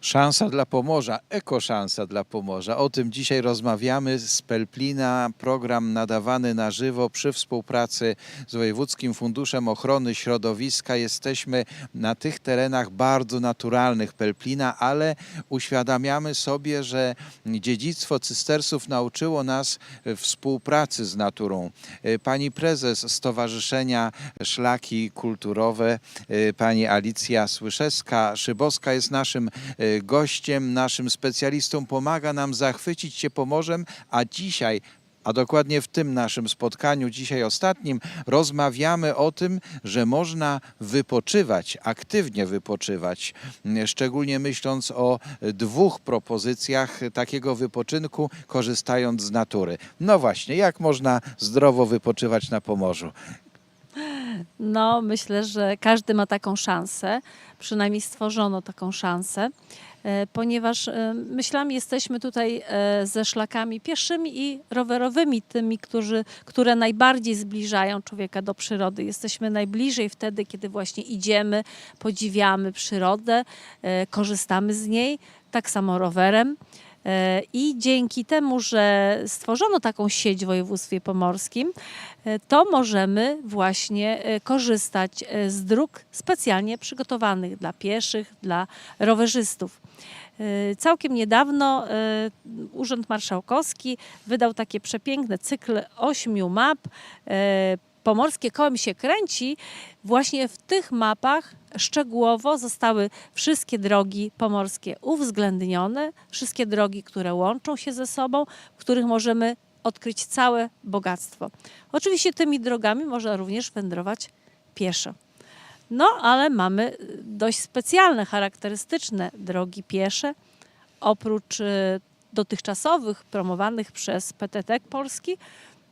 Szansa dla Pomorza, ekoszansa dla Pomorza. O tym dzisiaj rozmawiamy z Pelplina, program nadawany na żywo przy współpracy z Wojewódzkim Funduszem Ochrony Środowiska. Jesteśmy na tych terenach bardzo naturalnych Pelplina, ale uświadamiamy sobie, że dziedzictwo cystersów nauczyło nas współpracy z naturą. Pani prezes Stowarzyszenia Szlaki Kulturowe, pani Alicja Słyszewska-Szybowska jest naszym e, gościem, naszym specjalistą, pomaga nam zachwycić się Pomorzem, a dzisiaj a dokładnie w tym naszym spotkaniu, dzisiaj ostatnim, rozmawiamy o tym, że można wypoczywać, aktywnie wypoczywać, szczególnie myśląc o dwóch propozycjach takiego wypoczynku, korzystając z natury. No właśnie, jak można zdrowo wypoczywać na Pomorzu? No, myślę, że każdy ma taką szansę, przynajmniej stworzono taką szansę, ponieważ e, myślami jesteśmy tutaj e, ze szlakami pieszymi i rowerowymi, tymi, którzy, które najbardziej zbliżają człowieka do przyrody. Jesteśmy najbliżej wtedy, kiedy właśnie idziemy, podziwiamy przyrodę, e, korzystamy z niej, tak samo rowerem. E, I dzięki temu, że stworzono taką sieć w województwie pomorskim, e, to możemy właśnie e, korzystać z dróg specjalnie przygotowanych dla pieszych, dla rowerzystów. Całkiem niedawno Urząd Marszałkowski wydał takie przepiękne cykl ośmiu map. Pomorskie kołem się kręci. Właśnie w tych mapach szczegółowo zostały wszystkie drogi pomorskie uwzględnione, wszystkie drogi, które łączą się ze sobą, w których możemy odkryć całe bogactwo. Oczywiście tymi drogami można również wędrować pieszo. No, ale mamy y, dość specjalne, charakterystyczne drogi piesze. Oprócz y, dotychczasowych promowanych przez PTT Polski,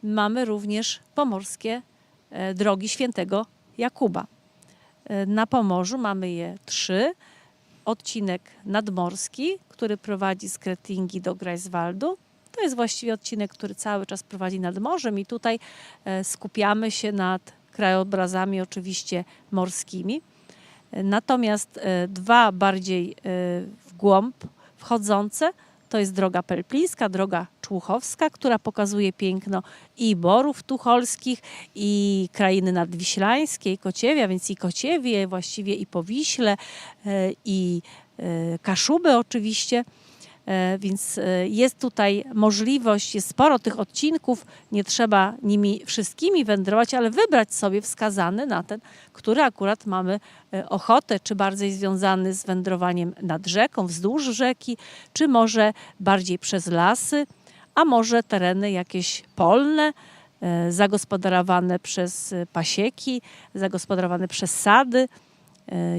mamy również pomorskie e, drogi świętego Jakuba. E, Na Pomorzu mamy je trzy. Odcinek nadmorski, który prowadzi z Kretingi do Greifswaldu. To jest właściwie odcinek, który cały czas prowadzi nad morzem i tutaj e, skupiamy się nad krajobrazami oczywiście morskimi. E, Natomiast dwa bardziej w głąb wchodzące to jest droga pelplińska, droga człuchowska, która pokazuje piękno i borów tucholskich, i krainy nadwiślańskiej, Kociewia, więc i Kociewie, właściwie i Powiśle, e, i e, Kaszuby oczywiście. E, Więc e, jest tutaj możliwość, jest sporo tych odcinków, nie trzeba nimi wszystkimi wędrować, ale wybrać sobie wskazany na ten, który akurat mamy e, ochotę, czy bardziej związany z wędrowaniem nad rzeką, wzdłuż rzeki, czy może bardziej przez lasy, a może tereny jakieś polne, zagospodarowane przez pasieki, zagospodarowane przez sady,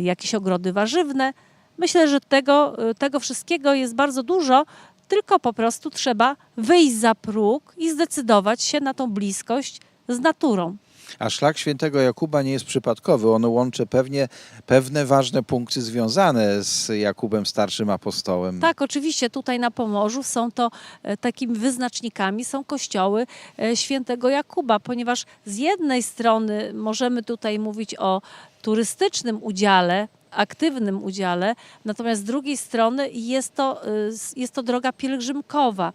jakieś ogrody warzywne. Myślę, że tego, y, tego wszystkiego jest bardzo dużo, tylko po prostu trzeba wyjść za próg i zdecydować się na tą bliskość z naturą. A szlak świętego Jakuba nie jest przypadkowy. On łączy pewnie pewne ważne punkty związane z Jakubem Starszym Apostołem. Tak, oczywiście tutaj na Pomorzu są to e, takimi wyznacznikami, są kościoły e, świętego Jakuba, ponieważ z jednej strony możemy tutaj mówić o turystycznym udziale, aktywnym udziale, natomiast z drugiej strony jest to, s- jest to droga pielgrzymkowa.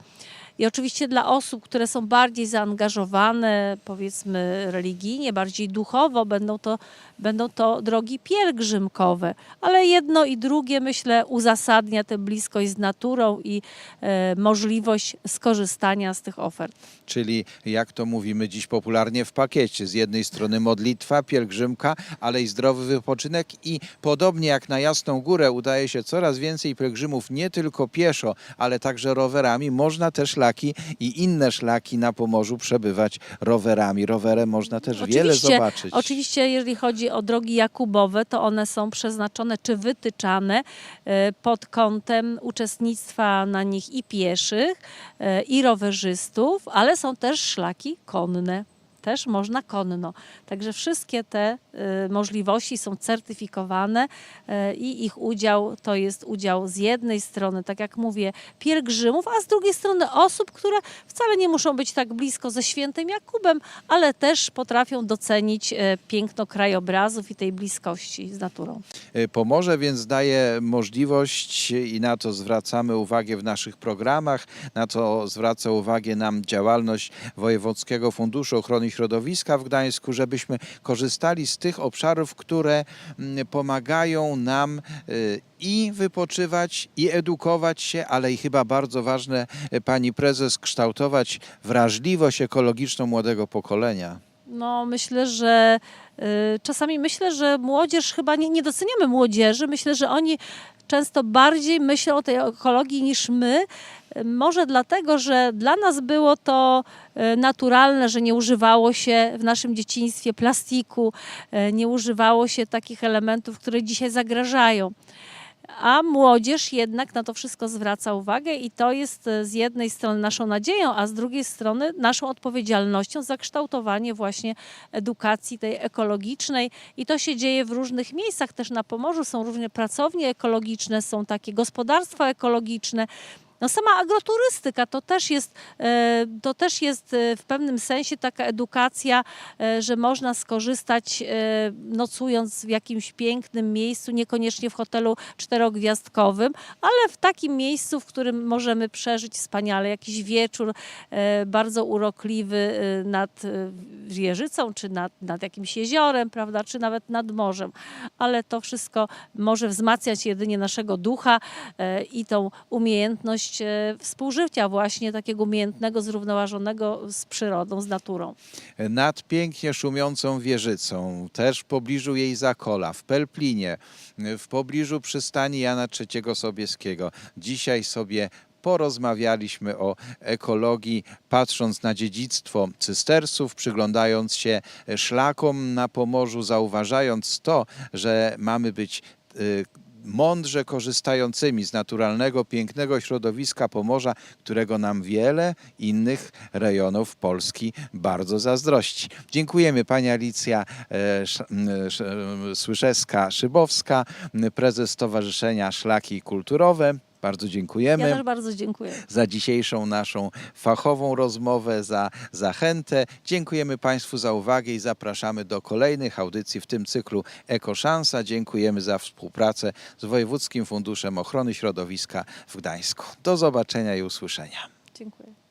I oczywiście dla osób, które są bardziej zaangażowane, powiedzmy religijnie, bardziej duchowo, będą to, będą to drogi pielgrzymkowe. Ale jedno i drugie, myślę, uzasadnia tę bliskość z naturą i e, możliwość skorzystania z tych ofert. Czyli jak to mówimy dziś popularnie w pakiecie. Z jednej strony modlitwa, pielgrzymka, ale i zdrowy wypoczynek i podobnie jak na Jasną Górę udaje się coraz więcej pielgrzymów nie tylko pieszo, ale także rowerami. Można te szlaki i inne szlaki na Pomorzu przebywać rowerami. Rowerem można też wiele Oczywiście, zobaczyć. Oczywiście, jeżeli chodzi o drogi Jakubowe, to one są przeznaczone czy wytyczane e, pod kątem uczestnictwa na nich i pieszych, e, i rowerzystów, ale są też szlaki konne. Też można konno. Także wszystkie te y, możliwości są certyfikowane y, i ich udział to jest udział z jednej strony, tak jak mówię, pielgrzymów, a z drugiej strony osób, które wcale nie muszą być tak blisko ze świętym Jakubem, ale też potrafią docenić e, piękno krajobrazów i tej bliskości z naturą. Y, Pomorze więc daje możliwość i na to zwracamy uwagę w naszych programach, na to zwraca uwagę nam działalność Wojewódzkiego Funduszu Ochrony Środowiska w Gdańsku, żebyśmy korzystali z tych obszarów, które mm, pomagają nam y, i wypoczywać, i edukować się, ale i chyba bardzo ważne, y, pani prezes, kształtować wrażliwość ekologiczną młodego pokolenia. No, myślę, że y, czasami myślę, że młodzież chyba nie, nie doceniamy młodzieży. Myślę, że oni często bardziej myślą o tej ekologii niż my. Może dlatego, że dla nas było to y, naturalne, że nie używało się w naszym dzieciństwie plastiku, y, nie używało się takich elementów, które dzisiaj zagrażają. A młodzież jednak na to wszystko zwraca uwagę i to jest e, z jednej strony naszą nadzieją, a z drugiej strony naszą odpowiedzialnością za kształtowanie właśnie edukacji tej ekologicznej. I to się dzieje w różnych miejscach. Też na Pomorzu są różne pracownie ekologiczne, są takie gospodarstwa ekologiczne. No sama agroturystyka to też jest, e, to też jest e, w pewnym sensie taka edukacja, e, że można skorzystać nocując w jakimś pięknym miejscu, niekoniecznie w hotelu czterogwiazdkowym, ale w takim miejscu, w którym możemy przeżyć wspaniale jakiś wieczór bardzo urokliwy nad Wieżycą, czy nad, nad jakimś jeziorem, prawda, czy nawet nad morzem. Ale to wszystko może wzmacniać jedynie naszego ducha i tą umiejętność e, współżycia właśnie takiego umiejętnego, zrównoważonego z przyrodą, z naturą. nad pięknie szumiącą wieżycą, też w pobliżu jej zakola, w Pelplinie, w pobliżu przystani Jana III Sobieskiego. Dzisiaj sobie porozmawialiśmy o ekologii, patrząc na dziedzictwo cystersów, przyglądając się szlakom na Pomorzu, zauważając to, że mamy być mądrze korzystającymi z naturalnego, pięknego środowiska Pomorza, którego nam wiele innych rejonów Polski bardzo zazdrości. Dziękujemy Pani Alicja e, Słyszewska-Szybowska, prezes Stowarzyszenia Szlaki Kulturowe. Bardzo dziękujemy Ja też bardzo dziękuję. za dzisiejszą naszą fachową rozmowę, za zachętę. Dziękujemy Państwu za uwagę i zapraszamy do kolejnych audycji w tym cyklu Ekoszansa. Dziękujemy za współpracę z Wojewódzkim Funduszem Ochrony Środowiska w Gdańsku. Do zobaczenia i usłyszenia. Dziękuję.